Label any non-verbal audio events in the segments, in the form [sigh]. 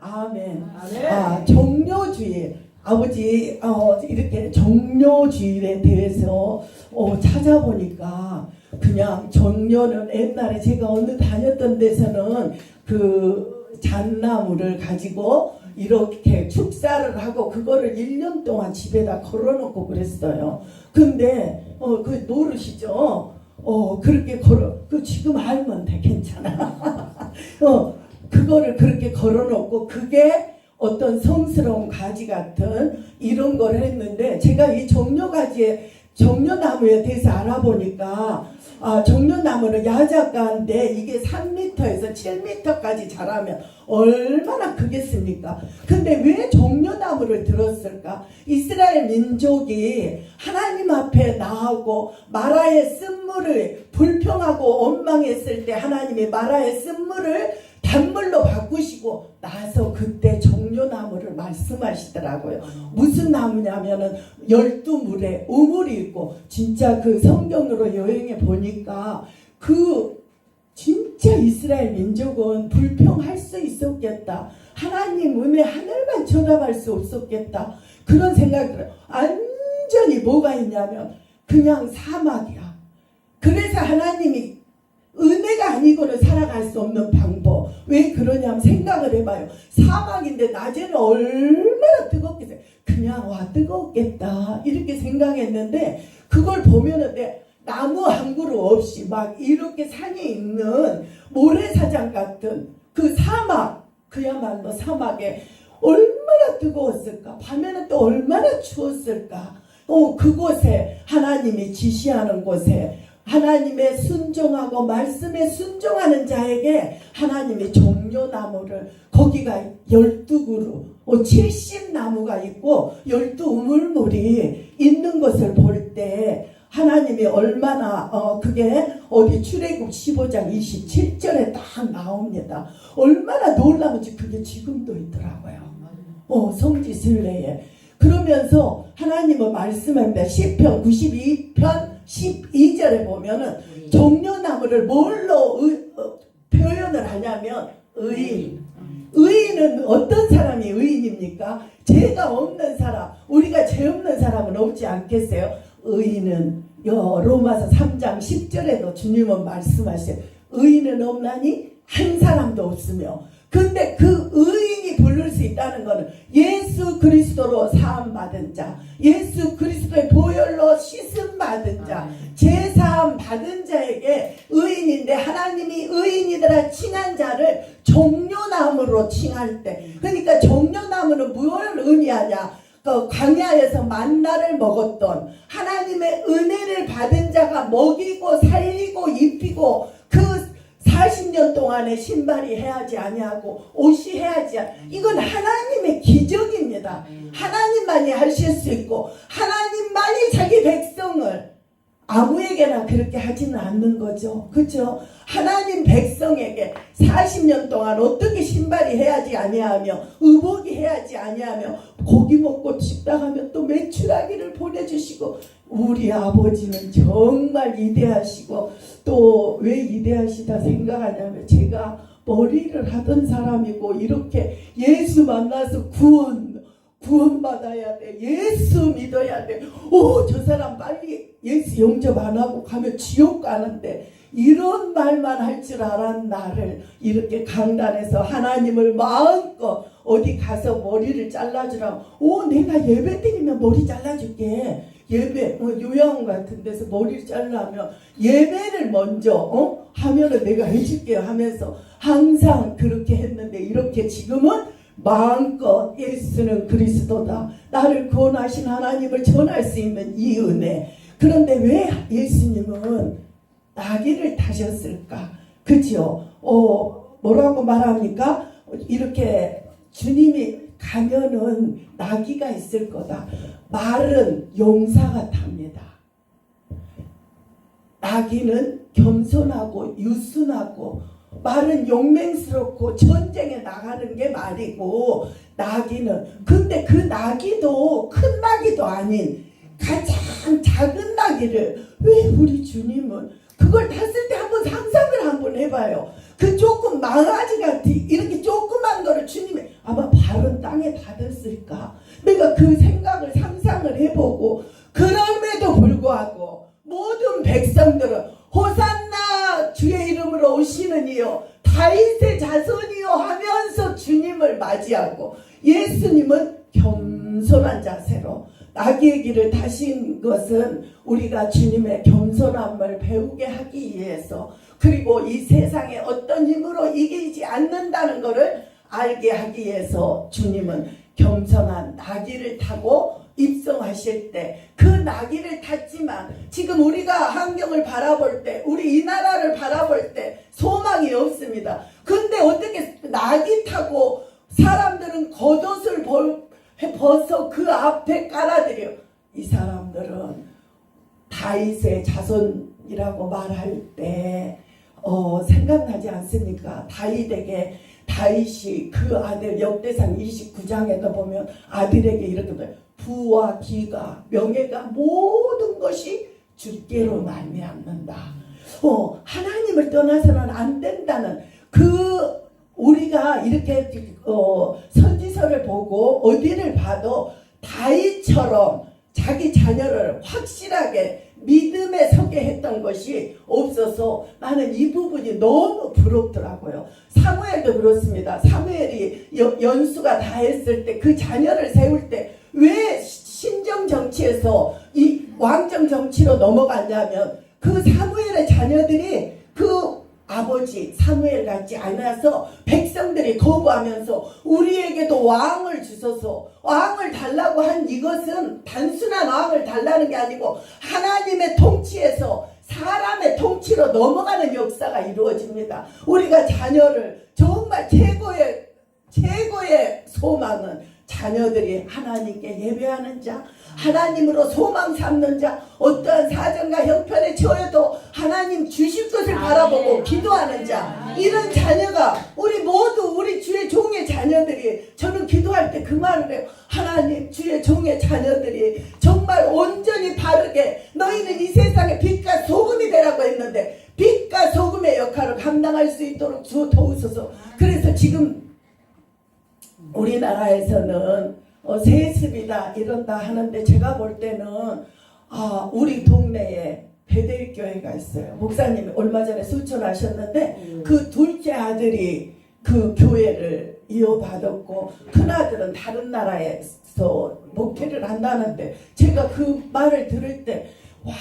아멘. 아, 정료주의. 아버지, 어, 이렇게 정료주의에 대해서 어, 찾아보니까 그냥 정료는 옛날에 제가 어느 다녔던 데서는 그 잣나무를 가지고 이렇게 축사를 하고 그거를 1년 동안 집에다 걸어놓고 그랬어요. 근데 어, 그 노릇이죠. 어, 그렇게 걸어, 그 지금 알면 돼, 괜찮아. [laughs] 어, 그거를 그렇게 걸어놓고 그게 어떤 성스러운 가지 같은 이런 걸 했는데 제가 이 정료가지에 정료나무에 대해서 알아보니까 아, 정료나무는 야자가인데 이게 3m에서 7m까지 자라면 얼마나 크겠습니까? 근데 왜 정료나무를 들었을까? 이스라엘 민족이 하나님 앞에 나오고 마라의 쓴물을 불평하고 원망했을 때 하나님이 마라의 쓴물을 단물로 바꾸시고 나서 그때 정료나무를 말씀하시더라고요. 무슨 나무냐면은 열두 물에 우물이 있고 진짜 그 성경으로 여행해 보니까 그 진짜 이스라엘 민족은 불평할 수 있었겠다. 하나님 은혜 하늘만 쳐다볼 수 없었겠다. 그런 생각이 들어요. 완전히 뭐가 있냐면 그냥 사막이야. 그래서 하나님이 은혜가 아니고는 살아갈 수 없는 방법. 왜 그러냐면 생각을 해봐요. 사막인데 낮에는 얼마나 뜨겁겠어요. 그냥 와 뜨겁겠다. 이렇게 생각했는데 그걸 보면은 내 나무 한 그루 없이 막 이렇게 산에 있는 모래사장 같은 그 사막 그야말로 사막에 얼마나 뜨거웠을까 밤에는 또 얼마나 추웠을까 어 그곳에 하나님이 지시하는 곳에 하나님의 순종하고 말씀에 순종하는 자에게 하나님이 종려나무를 거기가 열두 그루 어, 70나무가 있고 열두 우물물이 있는 것을 볼 때 하나님이 얼마나 어 그게 어디 출애굽 15장 27절에 딱 나옵니다. 얼마나 놀라운지 그게 지금도 있더라고요. 어 성지 순례에 그러면서 하나님은 말씀합니다. 시편 92편 12절에 보면은 종려나무를 뭘로 의- 어, 표현을 하냐면 의인. 의인은 어떤 사람이 의인입니까? 죄가 없는 사람, 우리가 죄 없는 사람은 없지 않겠어요? 의인은 여 로마서 3장 10절에도 주님은 말씀하세요. 의인은 없나니 한 사람도 없으며. 근데 그 의인이 부를 수 있다는 것은 예수 그리스도로 사함 받은 자, 예수 그리스도의 보혈로 씻음 받은 자, 제사함 받은 자에게 의인인데 하나님이 의인이더라 칭한 자를 종려나무로 칭할 때. 그러니까 종려나무는 무엇을 의미하냐? 그 광야에서 만나를 먹었던 하나님의 은혜를 받은 자가 먹이고 살리고 입히고 그 40년 동안에 신발이 해야지 아니하고 옷이 해야지 이건 하나님의 기적입니다. 하나님만이 하실 수 있고 하나님만이 자기 백성을 아무에게나 그렇게 하지는 않는 거죠. 그렇죠? 하나님 백성에게 40년 동안 어떻게 신발이 해야지 아니하며 의복이 해야지 아니하며 고기 먹고 식당 하면 또 매출하기를 보내주시고 우리 아버지는 정말 위대하시고 또왜 위대하시다 생각하냐면 제가 머리를 하던 사람이고 이렇게 예수 만나서 구원 구원받아야 돼. 예수 믿어야 돼. 오, 저 사람 빨리 예수 영접 안 하고 가면 지옥 가는데 이런 말만 할 줄 알았는 나를 이렇게 강단에서 하나님을 마음껏 어디 가서 머리를 잘라주라고 오 내가 예배 드리면 머리 잘라줄게 예배 어, 요양 같은 데서 머리를 잘라면 예배를 먼저 어? 하면은 내가 해줄게요 하면서 항상 그렇게 했는데 이렇게 지금은 마음껏 예수는 그리스도다. 나를 구원하신 하나님을 전할 수 있는 이 은혜. 그런데 왜 예수님은 나귀를 타셨을까? 그죠? 어, 뭐라고 말합니까? 이렇게 주님이 가면은 나귀가 있을 거다. 말은 용사가 탑니다. 나귀는 겸손하고 유순하고 말은 용맹스럽고 전쟁에 나가는 게 말이고 나귀는 근데 그 나귀도 큰 나귀도 아닌 가장 작은 나귀를 왜 우리 주님은 그걸 탔을 때 한번 상상을 한번 해봐요. 그 조금 망아지 같이 이렇게 조그만 거를 주님이 아마 발은 땅에 닿았을까? 내가 그 생각을 상상을 해보고 그럼에도 불구하고 모든 백성들은 이름으로 오시는 이요 다윗의 자손이요 하면서 주님을 맞이하고 예수님은 겸손한 자세로 나귀의 길을 타신 것은 우리가 주님의 겸손함을 배우게 하기 위해서 그리고 이 세상에 어떤 힘으로 이기지 않는다는 것을 알게 하기 위해서 주님은 겸손한 나귀를 타고 입성하실 때 그 나귀를 탔지만 지금 우리가 환경을 바라볼 때 우리 이 나라를 바라볼 때 소망이 없습니다. 근데 어떻게 나귀 타고 사람들은 겉옷을 벌- 벗어 그 앞에 깔아드려 이 사람들은 다윗의 자손이라고 말할 때 어, 생각나지 않습니까? 다윗에게 다윗이 그 아들 역대상 29장에도 보면 아들에게 이렇게 돼요. 부와 기가 명예가 모든 것이 주께로 말미암는다. 어, 하나님을 떠나서는 안 된다는 그 우리가 이렇게 어, 선지서를 보고 어디를 봐도 다윗처럼 자기 자녀를 확실하게 믿음에 서게 했던 것이 없어서 나는 이 부분이 너무 부럽더라고요. 사무엘도 그렇습니다. 사무엘이 여- 연수가 다 했을 때 그 자녀를 세울 때 왜 신정 정치에서 이 왕정 정치로 넘어갔냐면 그 사무엘의 자녀들이 그 아버지 사무엘 같지 않아서 백성들이 거부하면서 우리에게도 왕을 주소서 왕을 달라고 한 이것은 단순한 왕을 달라는 게 아니고 하나님의 통치에서 사람의 통치로 넘어가는 역사가 이루어집니다. 우리가 자녀를 정말 최고의 최고의 소망은 자녀들이 하나님께 예배하는 자, 하나님으로 소망 삼는 자, 어떠한 사정과 형편에 처해도 하나님 주실 것을 바라보고 기도하는 자, 이런 자녀가 우리 모두 우리 주의 종의 자녀들이 저는 기도할 때 그 말을 해요. 하나님 주의 종의 자녀들이 정말 온전히 바르게 너희는 이 세상의 빛과 소금이 되라고 했는데 빛과 소금의 역할을 감당할 수 있도록 주 도우소서. 그래서 지금 우리나라에서는 어, 세습이다 이런다 하는데 제가 볼 때는 아 우리 동네에 베델 교회가 있어요. 목사님이 얼마 전에 수천하셨는데 그 둘째 아들이 그 교회를 이어받았고 큰 아들은 다른 나라에서 목회를 한다는데 제가 그 말을 들을 때 와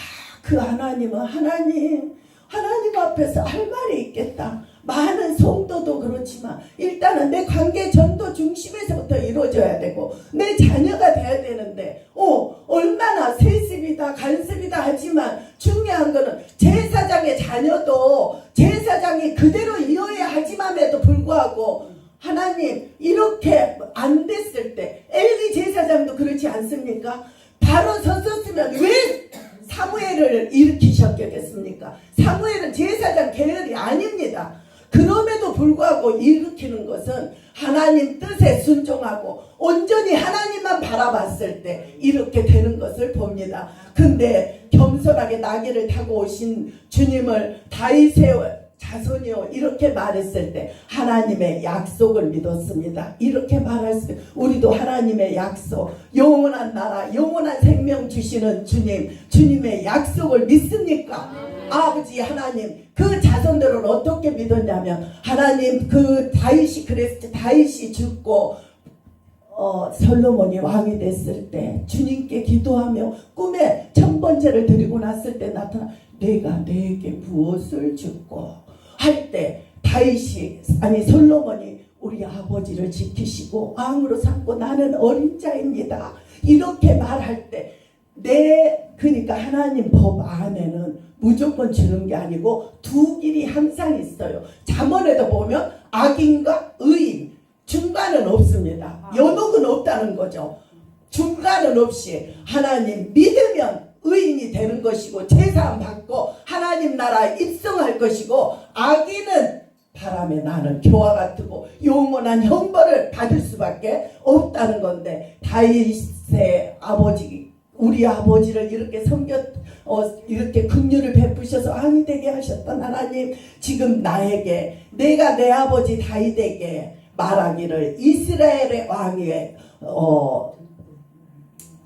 그 하나님은 하나님 하나님 앞에서 할 말이 있겠다. 많은 성도도 그렇지만 일단은 내 관계 전도 중심에서부터 이루어져야 되고 내 자녀가 돼야 되는데 어 얼마나 세습이다 간섭이다 하지만 중요한 거는 제사장의 자녀도 제사장이 그대로 이어야 하지만에도 불구하고 하나님 이렇게 안 됐을 때 엘리 제사장도 그렇지 않습니까? 바로 섰었으면 왜 사무엘을 일으키셨겠습니까? 사무엘은 제사장 계열이 아닙니다. 그럼에도 불구하고 일으키는 것은 하나님 뜻에 순종하고 온전히 하나님만 바라봤을 때 이렇게 되는 것을 봅니다. 근데 겸손하게 나귀를 타고 오신 주님을 다윗의 자손이요 이렇게 말했을 때 하나님의 약속을 믿었습니다. 이렇게 말할 수 우리도 하나님의 약속 영원한 나라 영원한 생명 주시는 주님 주님의 약속을 믿습니까? 아버지 하나님 그 자손들을 어떻게 믿었냐면 하나님 그 다윗이 그랬을 때 다윗이 죽고 어, 솔로몬이 왕이 됐을 때 주님께 기도하며 꿈에 천 번째를 드리고 났을 때 나타나 내가 내게 무엇을 줬고 할 때 다윗이 아니 솔로몬이 우리 아버지를 지키시고 왕으로 삼고 나는 어린 자입니다. 이렇게 말할 때 내 그러니까 하나님 법 안에는 무조건 주는 게 아니고 두 길이 항상 있어요. 잠언에도 보면 악인과 의인 중간은 없습니다. 연옥은 없다는 거죠. 중간은 없이 하나님 믿으면 의인이 되는 것이고 제사함 받고 하나님 나라 입성할 것이고 악인은 바람에 나는 교와 같고 영원한 형벌을 받을 수밖에 없다는 건데 다윗의 아버지 우리 아버지를 이렇게 섬겼 어, 이렇게 긍휼을 베푸셔서 왕이 되게 하셨던 하나님 지금 나에게 내가 내 아버지 다윗에게 말하기를 이스라엘의 왕이 어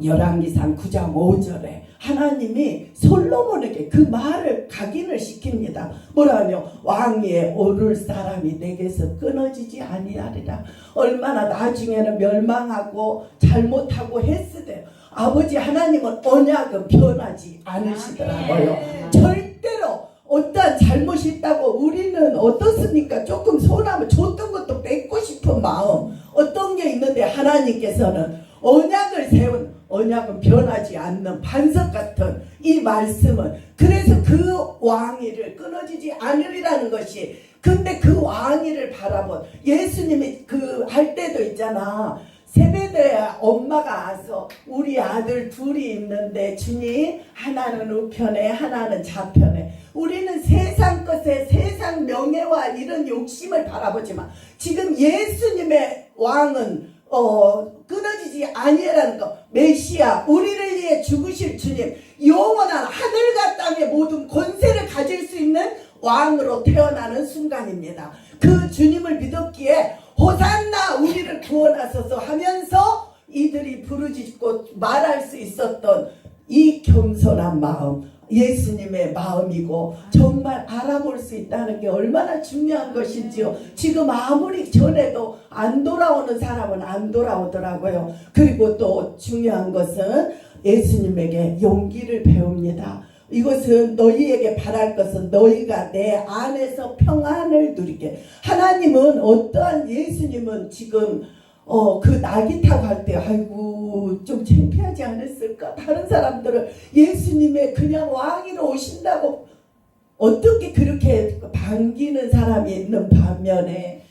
열왕기상 9장 5절에 하나님이 솔로몬에게 그 말을 각인을 시킵니다. 뭐라며 왕위에 오를 사람이 내게서 끊어지지 아니하리라. 얼마나 나중에는 멸망하고 잘못하고 했으되 아버지 하나님은 언약은 변하지 않으시더라고요. 절대로 어떠한 잘못이 있다고 우리는 어떻습니까? 조금 손하면 줬던 것도 뺏고 싶은 마음 어떤 게 있는데 하나님께서는 언약을 세운 언약은 변하지 않는 반석 같은 이 말씀은 그래서 그 왕위를 끊어지지 않으리라는 것이 근데 그 왕위를 바라본 예수님이 그 할 때도 있잖아 세배대 엄마가 와서 우리 아들 둘이 있는데 주님 하나는 우편에 하나는 좌편에. 우리는 세상 것에 세상 명예와 이런 욕심을 바라보지만 지금 예수님의 왕은 어 끊어지지 아니라는 거. 메시아 우리를 위해 죽으실 주님. 영원한 하늘과 땅의 모든 권세를 가질 수 있는 왕으로 태어나는 순간입니다. 그 주님을 믿었기에 호산나 우리를 구원하소서 하면서 이들이 부르짖고 말할 수 있었던 이 겸손한 마음 예수님의 마음이고 정말 알아볼 수 있다는 게 얼마나 중요한 것인지요. 지금 아무리 전에도 안 돌아오는 사람은 안 돌아오더라고요. 그리고 또 중요한 것은 예수님에게 용기를 배웁니다. 이것은 너희에게 바랄 것은 너희가 내 안에서 평안을 누리게. 하나님은 어떠한 예수님은 지금 어, 그 낙이 타고 할 때, 아이고, 좀 창피하지 않았을까? 다른 사람들은 예수님의 그냥 왕위로 오신다고 어떻게 그렇게 반기는 사람이 있는 반면에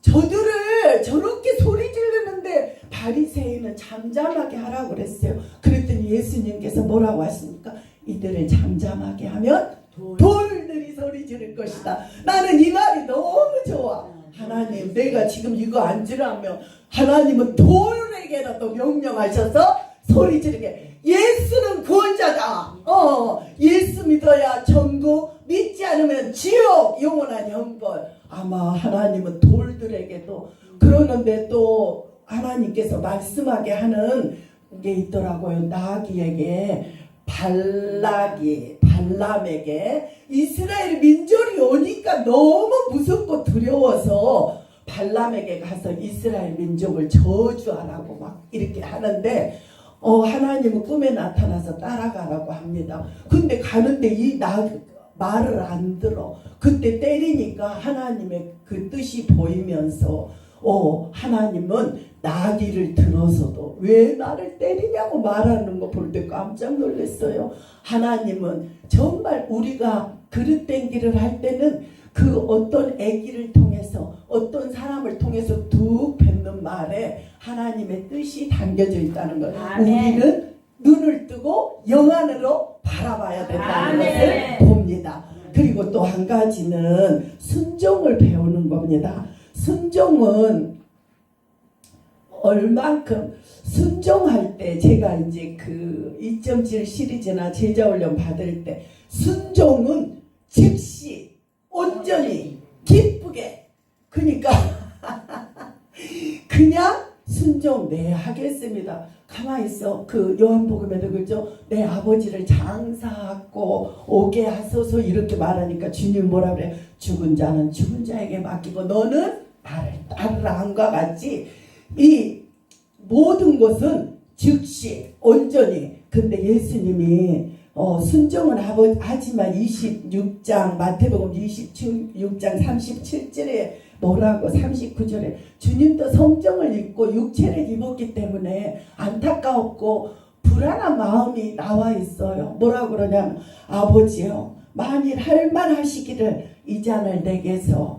저들을 저렇게 소리 지르는데 바리새인은 잠잠하게 하라고 그랬어요. 그랬더니 예수님께서 뭐라고 하십니까? 이들을 잠잠하게 하면 돌들이 소리 지를 것이다. 나는 이 말이 너무 좋아. 하나님, 내가 지금 이거 안 지르면 하나님은 돌에게라도 명령하셔서 소리 지르게. 예수는 구원자다. 어, 예수 믿어야 천국, 믿지 않으면 지옥, 영원한 형벌. 아마 하나님은 돌들에게도 그러는데 또 하나님께서 말씀하게 하는 게 있더라고요. 나귀에게 발락이 발람에게 이스라엘 민족이 오니까 너무 무섭고 두려워서 발람에게 가서 이스라엘 민족을 저주하라고 막 이렇게 하는데 어 하나님은 꿈에 나타나서 따라가라고 합니다. 근데 가는데 이 나 말을 안 들어. 그때 때리니까 하나님의 그 뜻이 보이면서 어 하나님은 나귀를 들어서도 왜 나를 때리냐고 말하는 거 볼 때 깜짝 놀랐어요. 하나님은 정말 우리가 그릇 땡기를 할 때는 그 어떤 아기를 통해서 어떤 사람을 통해서 툭 뱉는 말에 하나님의 뜻이 담겨져 있다는 것. 아멘. 우리는 눈을 뜨고 영안으로 바라봐야 된다는 아멘. 것을 봅니다. 그리고 또 한 가지는 순종을 배우는 겁니다. 순종은 얼만큼 순종할 때 제가 이제 그 2.7 시리즈나 제자훈련 받을 때 순종은 즉시 온전히 기쁘게 그러니까 [laughs] 그냥 순종 네 하겠습니다. 가만히 있어. 그 요한복음에도 그죠? 내 아버지를 장사하고 오게 하소서 이렇게 말하니까 주님 뭐라 그래? 죽은 자는 죽은 자에게 맡기고 너는 나를 따르라 한과 같이 이 모든 것은 즉시 온전히 근데 예수님이 어, 순종은 하지만 26장 마태복음 26장 37절에 뭐라고 39절에 주님도 성정을 입고 육체를 입었기 때문에 안타까웠고 불안한 마음이 나와 있어요. 뭐라 그러냐면 아버지요 만일 할 만하시기를 이 잔을 내게서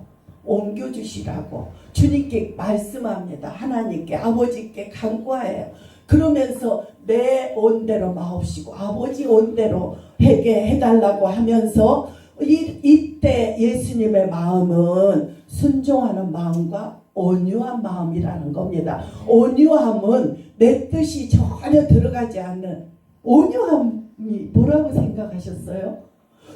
옮겨주시라고 주님께 말씀합니다. 하나님께 아버지께 간구해요. 그러면서 내 온대로 마옵시고 아버지 온대로 해게 해달라고 하면서 이, 이때 예수님의 마음은 순종하는 마음과 온유한 마음이라는 겁니다. 온유함은 내 뜻이 전혀 들어가지 않는 온유함이 뭐라고 생각하셨어요?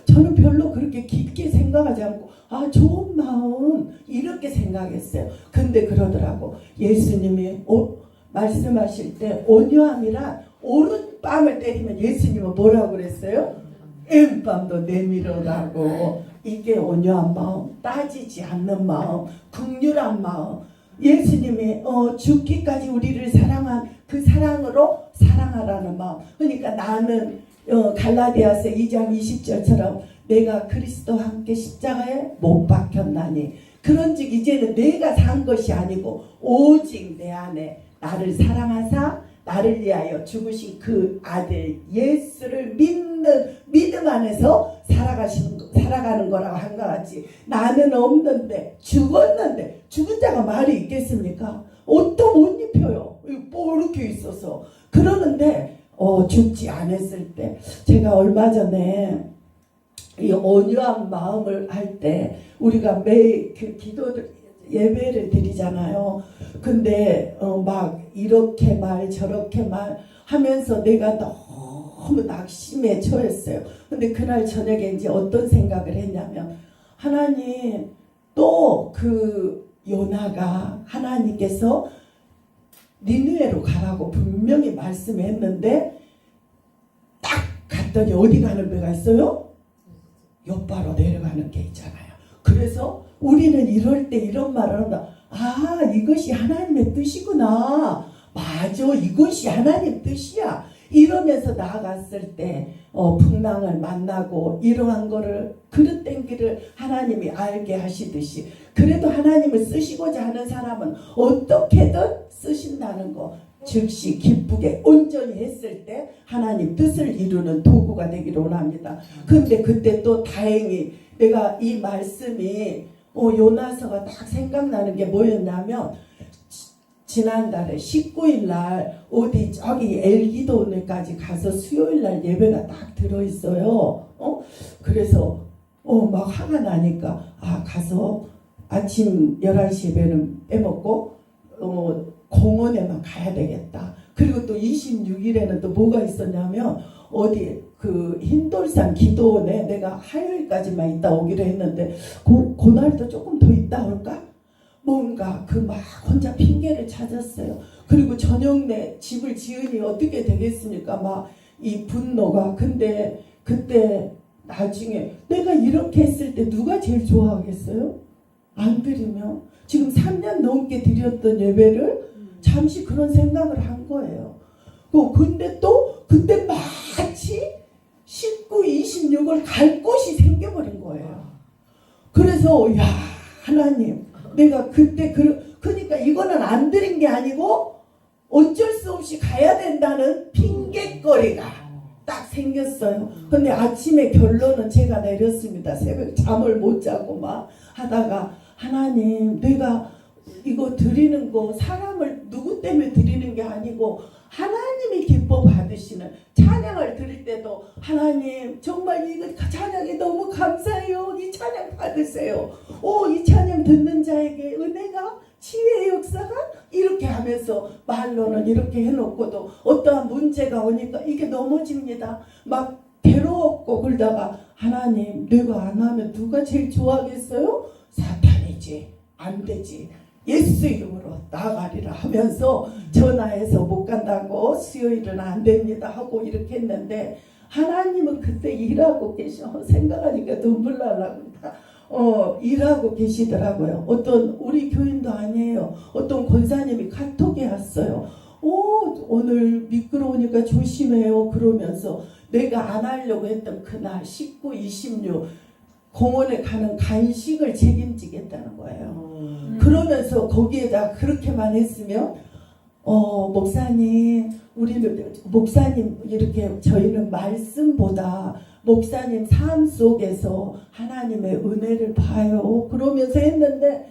저는 별로 그렇게 깊게 생각하지 않고 아 좋은 마음 이렇게 생각했어요. 근데 그러더라고 예수님이 오- 말씀하실 때 온유함이란 오른뺨을 때리면 예수님은 뭐라고 그랬어요? 왼뺨도 내밀어라고 이게 온유한 마음 따지지 않는 마음 극률한 마음 예수님이 어, 죽기까지 우리를 사랑한 그 사랑으로 사랑하라는 마음 그러니까 나는 어, 갈라디아서 2장 20절처럼 내가 그리스도와 함께 십자가에 못 박혔나니 그런즉 이제는 내가 산 것이 아니고 오직 내 안에 나를 사랑하사 나를 위하여 죽으신 그 아들 예수를 믿는 믿음 안에서 살아가시는 거, 살아가는 거라고 한 것 같이 나는 없는데 죽었는데 죽은 자가 말이 있겠습니까? 옷도 못 입혀요. 뭐 이렇게 있어서 그러는데 어, 죽지 않았을 때 제가 얼마 전에 이 온유한 마음을 할 때 우리가 매일 그 기도를 예배를 드리잖아요. 근데 어, 막 이렇게 말 저렇게 말 하면서 내가 너무 낙심에 처했어요. 근데 그날 저녁에 이제 어떤 생각을 했냐면 하나님 또 그 요나가 하나님께서 니느웨로 가라고 분명히 말씀했는데 딱 갔더니 어디 가는 배가 있어요? 옆바로 내려가는 게 있잖아요. 그래서 우리는 이럴 때 이런 말을 한다. 아, 이것이 하나님의 뜻이구나. 맞아, 이것이 하나님 뜻이야. 이러면서 나아갔을 때, 어, 풍랑을 만나고 이러한 거를 그릇 땡기를 하나님이 알게 하시듯이 그래도 하나님을 쓰시고자 하는 사람은 어떻게든 쓰신다는 거 즉시 기쁘게 온전히 했을 때 하나님 뜻을 이루는 도구가 되기를 원합니다. 근데 그때 또 다행히 내가 이 말씀이 어, 요나서가 딱 생각나는 게 뭐였냐면 지- 지난달에 19일 날 어디 저기 엘기도네까지 가서 수요일 날 예배가 딱 들어있어요. 어? 그래서 어, 막 화가 나니까 아 가서 아침 11시 예배는 빼먹고 어, 공원에만 가야 되겠다. 그리고 또 26일에는 또 뭐가 있었냐면 어디 그 흰돌산 기도원에 내가 화요일까지만 있다 오기로 했는데 그, 그날도 조금 더 있다 올까? 뭔가 그 막 혼자 핑계를 찾았어요. 그리고 저녁 내 집을 지으니 어떻게 되겠습니까? 막 이 분노가. 근데 그때 나중에 내가 이렇게 했을 때 누가 제일 좋아하겠어요? 안 드리면 지금 3년 넘게 드렸던 예배를 잠시 그런 생각을 한 거예요. 그 근데 또 그때 마치 19, 26을 갈 곳이 생겨버린 거예요. 그래서 야 하나님 내가 그때 그 그러니까 이거는 안 드린 게 아니고 어쩔 수 없이 가야 된다는 핑계거리가 딱 생겼어요. 근데 아침에 결론은 제가 내렸습니다. 새벽 잠을 못 자고 막 하다가 하나님 내가 이거 드리는 거 사람을 누구 때문에 드리는 게 아니고 하나님이 기뻐 받으시는 찬양을 드릴 때도 하나님 정말 이거 찬양이 너무. 이 받으세요. 오, 이 찬양 듣는 자에게 은혜가 치유의 역사가 이렇게 하면서 말로는 이렇게 해놓고도 어떠한 문제가 오니까 이게 넘어집니다. 막 괴로웠고 그러다가 하나님 내가 안 하면 누가 제일 좋아하겠어요? 사탄이지 안 되지 예수 이름으로 나가리라 하면서 전화해서 못 간다고 수요일은 안 됩니다 하고 이렇게 했는데 하나님은 그때 일하고 계셔 생각하니까 눈물 날랍니다. 어 일하고 계시더라고요. 어떤 우리 교인도 아니에요. 어떤 권사님이 카톡에 왔어요. 오 오늘 미끄러우니까 조심해요. 그러면서 내가 안 하려고 했던 그날 19, 26 공원에 가는 간식을 책임지겠다는 거예요. 그러면서 거기에다 그렇게만 했으면 어 목사님 우리는 목사님 이렇게 저희는 말씀보다 목사님 삶 속에서 하나님의 은혜를 봐요. 그러면서 했는데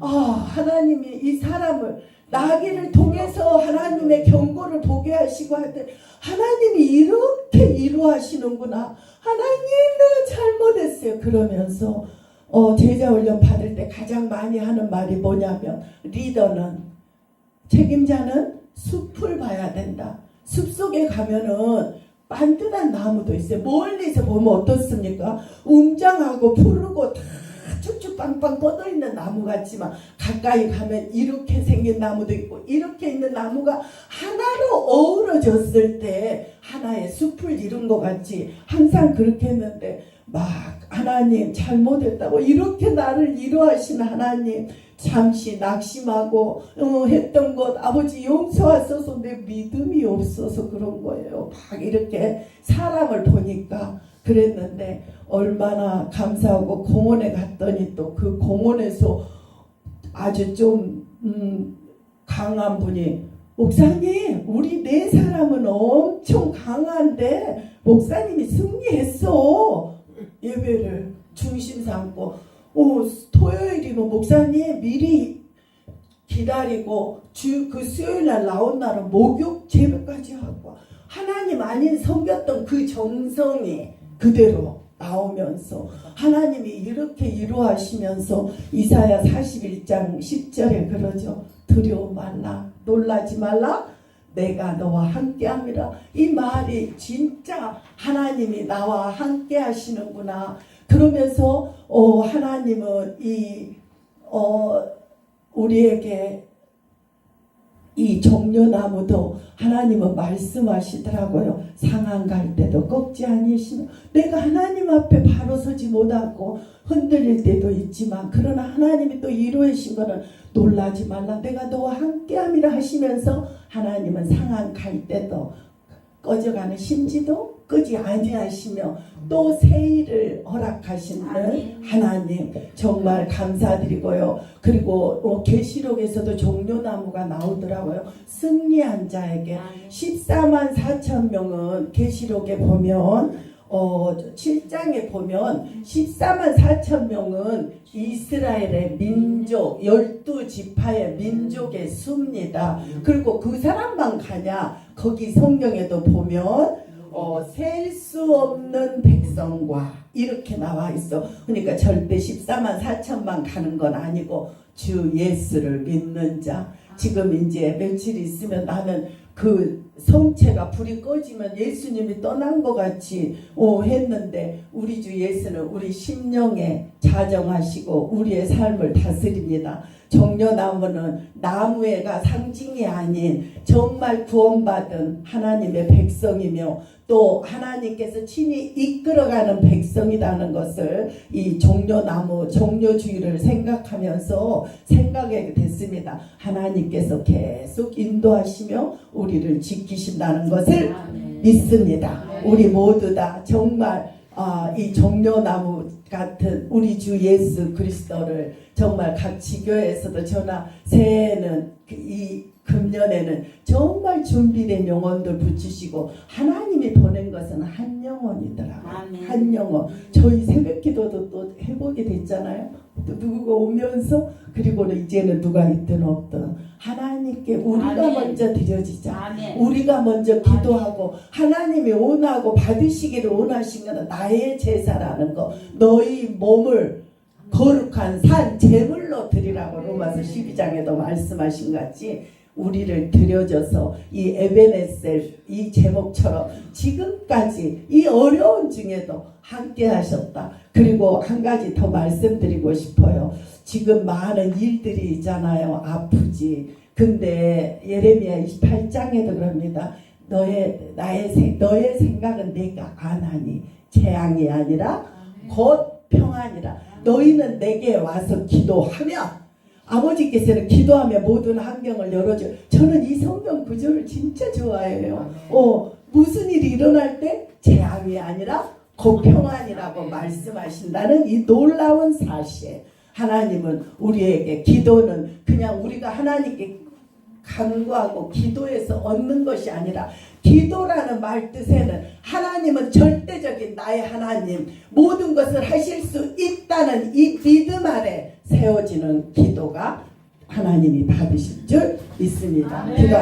아 하나님이 이 사람을 나귀를 통해서 하나님의 경고를 보게 하시고 할 때 하나님이 이렇게 이루하시는구나. 하나님 내가 잘못했어요. 그러면서 어, 제자 훈련 받을 때 가장 많이 하는 말이 뭐냐면 리더는 책임자는 숲을 봐야 된다. 숲 속에 가면은 반듯한 나무도 있어요. 멀리서 보면 어떻습니까? 웅장하고 푸르고 다 쭉쭉 빵빵 뻗어 있는 나무 같지만 가까이 가면 이렇게 생긴 나무도 있고 이렇게 있는 나무가 하나로 어우러졌을 때 하나의 숲을 이룬 것 같이 항상 그렇게 했는데 막 하나님 잘못했다고 이렇게 나를 이루하신 하나님 잠시 낙심하고 어, 했던 것 아버지 용서하소서 내 믿음이 없어서 그런 거예요. 막 이렇게 사람을 보니까 그랬는데 얼마나 감사하고 공원에 갔더니 또 그 공원에서 아주 좀 음, 강한 분이 목사님 우리 네 사람은 엄청 강한데 목사님이 승리했어 예배를 중심 삼고 오 토요일이면 목사님 미리 기다리고 주 그 수요일 날 나온 날은 목욕 제배까지 하고 하나님 아닌 섬겼던 그 정성이 그대로 나오면서 하나님이 이렇게 이루하시면서 이사야 41장 10절에 그러죠. 두려워 말라 놀라지 말라. 내가 너와 함께 함이라. 이 말이 진짜 하나님이 나와 함께 하시는구나 그러면서 어 하나님은 이 어 우리에게 이 종려나무도 하나님은 말씀하시더라고요. 상한 갈 때도 꺾지 아니시며 내가 하나님 앞에 바로 서지 못하고 흔들릴 때도 있지만 그러나 하나님이 또 이루어신 거는 놀라지 말라 내가 너와 함께함이라 하시면서 하나님은 상한 갈 때도 꺼져가는 심지도 끄지 아니하시며 또 세일을 허락하시는. 하나님 정말 감사드리고요. 그리고 어, 계시록에서도 종려나무가 나오더라고요. 승리한 자에게 14만 4천 명은 계시록에 보면 어 7장에 보면 14만 4천 명은 이스라엘의 민족 12지파의 민족의 수입니다. 그리고 그 사람만 가냐? 거기 성경에도 보면 어, 셀 수 없는 백성과 이렇게 나와 있어. 그러니까 절대 14만 4천만 가는 건 아니고 주 예수를 믿는 자. 지금 이제 며칠 있으면 나는 그 성체가 불이 꺼지면 예수님이 떠난 것 같이 오 했는데 우리 주 예수는 우리 심령에 자정하시고 우리의 삶을 다스립니다. 정려나무는 나무에가 상징이 아닌 정말 구원받은 하나님의 백성이며 또 하나님께서 친히 이끌어가는 백성이라는 것을 이 종려나무 종려주의를 생각하면서 생각하게 됐습니다. 하나님께서 계속 인도하시며 우리를 지키신다는 것을 믿습니다. 우리 모두 다 정말 아, 이 종려나무 같은 우리 주 예수 그리스도를 정말 각 지교에서도 저나 새해에는 그이 금년에는 정말 준비된 영혼들 붙이시고 하나님이 보낸 것은 한 영혼이더라고요. 아멘. 한 영혼. 저희 새벽 기도도 또 해보게 됐잖아요. 또 누구가 오면서 그리고는 이제는 누가 있든 없든 하나님께 우리가 아멘. 먼저 드려지자. 아멘. 우리가 먼저 기도하고 하나님이 원하고 받으시기를 원하신 것은 나의 제사라는 거 너희 몸을 거룩한 산 제물로 드리라고 로마서 12장에도 말씀하신 것 같이 우리를 드려줘서 이 에베네셀 이 제목처럼 지금까지 이 어려운 중에도 함께 하셨다. 그리고 한 가지 더 말씀드리고 싶어요. 지금 많은 일들이 있잖아요. 아프지. 근데 예레미야 28장에도 그럽니다. 너의 나의 생 너의 생각은 내가 안 하니 재앙이 아니라 곧 평안이라. 너희는 내게 와서 기도하면 아버지께서는 기도하며 모든 환경을 열어줘. 저는 이 성경 구절을 진짜 좋아해요. 어, 무슨 일이 일어날 때 재앙이 아니라 곧 평안이라고 말씀하신다는 이 놀라운 사실. 하나님은 우리에게 기도는 그냥 우리가 하나님께 간구하고 기도해서 얻는 것이 아니라 기도라는 말 뜻에는 하나님은 절대적인 나의 하나님 모든 것을 하실 수 있다는 이 믿음 아래 세워지는 기도가 하나님이 받으실 줄 믿습니다. 기도